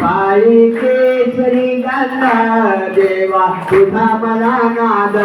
पाळी केसरी गंगा देवा तुझा मला नाद.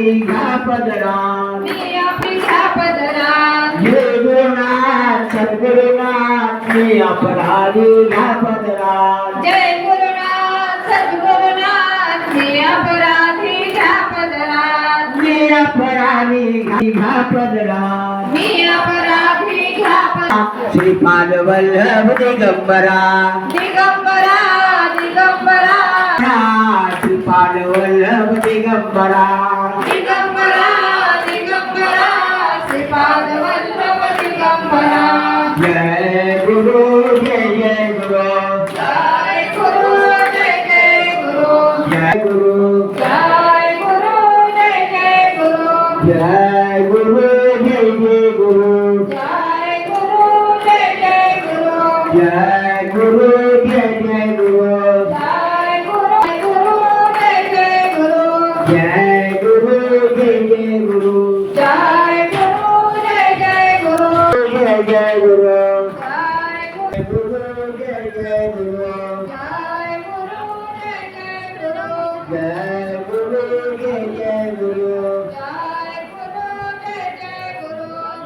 घा पदरा मी आपली घ्या पदरात हे गुरुनाथ सद्गुरुनाथ मी अपराधी घा पदरा जय गुरुनाथ सद्गुरुनाथ मी अपराधी घ्या पदरात. मी अपराधी घा पदरा मी अपराधी घ्या पदरात. श्रीपाद वल्लभ दिगंबरा. दिगंबरा दिगंबरा. श्रीपाद वल्लभ दिगंबरा. गुरु जय गुरु जय गुरु जय जय गुरु जय गुरु जय जय गुरु जय गुरु जय जय गुरु जय गुरु जय जय गुरु जय गुरु गुरु जय जय गुरु जय गुरु जय जय गुरु जय गुरु जय जय गुरु जय जय गुरु जय गुरु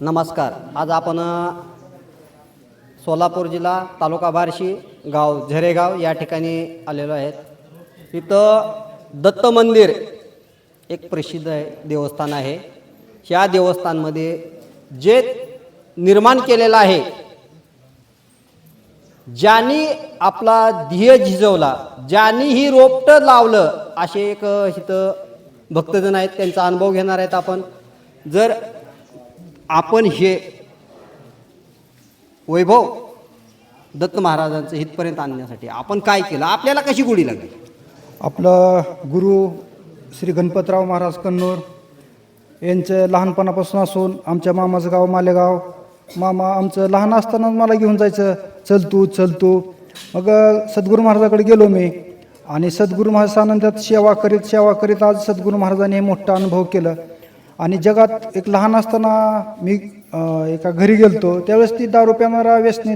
नमस्कार. आज आपण सोलापूर जिल्हा तालुका बार्शी गाव झरेगाव या ठिकाणी आलेलो आहेत. इथं दत्त मंदिर एक प्रसिद्ध आहे देवस्थान आहे. ह्या देवस्थानमध्ये जे निर्माण केलेलं आहे ज्यांनी आपला ध्येय झिजवला ज्यांनी ही रोपटं लावलं असे एक इथं भक्तजन आहेत त्यांचा अनुभव घेणार आहेत आपण. जर आपण हे वैभव दत्त महाराजांचं इथपर्यंत आणण्यासाठी आपण काय केलं? आपल्याला कशी गोडी लागली? आपलं गुरु श्री गणपतराव महाराज कन्नूर यांचं लहानपणापासून असून आमच्या मामाचं गाव मालेगाव. मामा आमचं लहान असतानाच मला घेऊन जायचं चल तू चल तू. मग सद्गुरू महाराजाकडे गेलो मी आणि सद्गुरू आनंदात सेवा करीत सेवा करीत आज सद्गुरू महाराजांनी हे मोठा अनुभव केलं. आणि जगात एक लहान असताना मी एका घरी गेलतो. त्यावेळेस ती दारू प्यानारा व्यसनी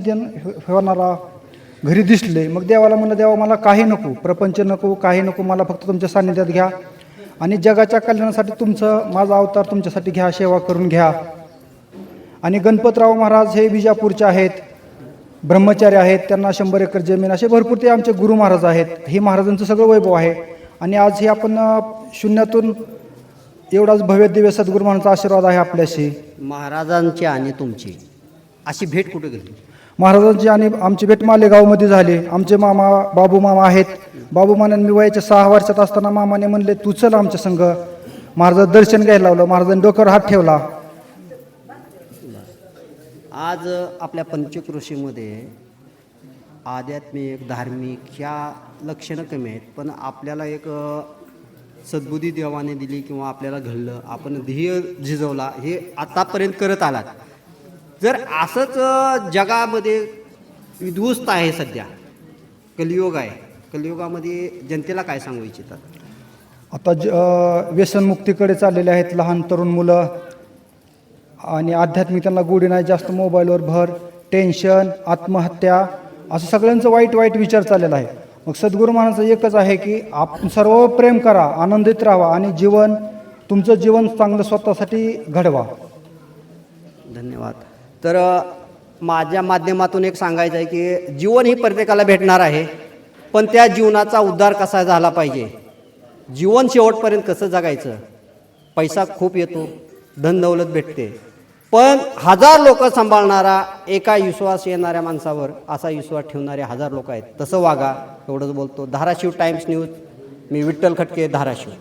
होणारा घरी दिसले. मग देवाला म्हणलं देवा मला काही नको प्रपंच नको काही नको मला फक्त तुमच्या सान्निध्यात घ्या. आणि जगाच्या कल्याणासाठी तुमचं माझा अवतार तुमच्यासाठी घ्या सेवा करून घ्या. आणि गणपतराव महाराज हे विजापूरचे आहेत. ब्रह्मचारी आहेत. त्यांना शंभर एकर जमीन असे भरपूर ते आमचे गुरु महाराज आहेत. हे महाराजांचं सगळं वैभव आहे. आणि आज हे आपण शून्यातून एवढाच भव्य दिव्य सद्गुरू महाराजांचा आशीर्वाद आहे आपल्याशी. महाराजांची आणि तुमची. अशी भेट कुठे गेली? महाराजांची आणि आमची भेट मालेगावमध्ये झाली. आमचे मामा बाबू मामा आहेत. बाबू मामाने मी वयाच्या सहा वर्षात असताना मामाने म्हणले तू चल आमच्या संघ महाराजांचं दर्शन घ्यायला लावलं. महाराजांनी डोक्यावर हात ठेवला. आज आपल्या पंचकृषीमध्ये आध्यात्मिक धार्मिक ह्या लक्षणं कमी आहेत पण आपल्याला एक सद्बुद्धी देवाने दिली किंवा आपल्याला घडलं आपण ध्येय झिजवला हे आतापर्यंत करत आलात. जर असंच जगामध्ये विध्वस्त आहे सध्या कलियुग आहे कलियुगामध्ये जनतेला काय सांगू इच्छितात? आता ज व्यसनमुक्तीकडे चाललेले आहेत लहान तरुण मुलं आणि आध्यात्मिक त्यांना गोडी नाही जास्त मोबाईलवर भर टेन्शन आत्महत्या असं सगळ्यांचं वाईट वाईट विचार चाललेला आहे. मग सद्गुरू महाराजांचं एकच आहे की आपण सर्व प्रेम करा आनंदित राहा आणि जीवन तुमचं जीवन चांगलं स्वतःसाठी घडवा. धन्यवाद. तर माझ्या माध्यमातून एक सांगायचं आहे की जीवन ही प्रत्येकाला भेटणार आहे पण त्या जीवनाचा उद्धार कसा झाला पाहिजे? जीवन शेवटपर्यंत कसं जगायचं? पैसा खूप येतो धन दौलत भेटते. पण हजार लोक सांभाळणारा एका विश्वास येणाऱ्या माणसावर असा विश्वास ठेवणारे हजार लोक आहेत. तसं वागा एवढंच बोलतो. धाराशिव टाइम्स न्यूज मी विठ्ठल खटके धाराशिव.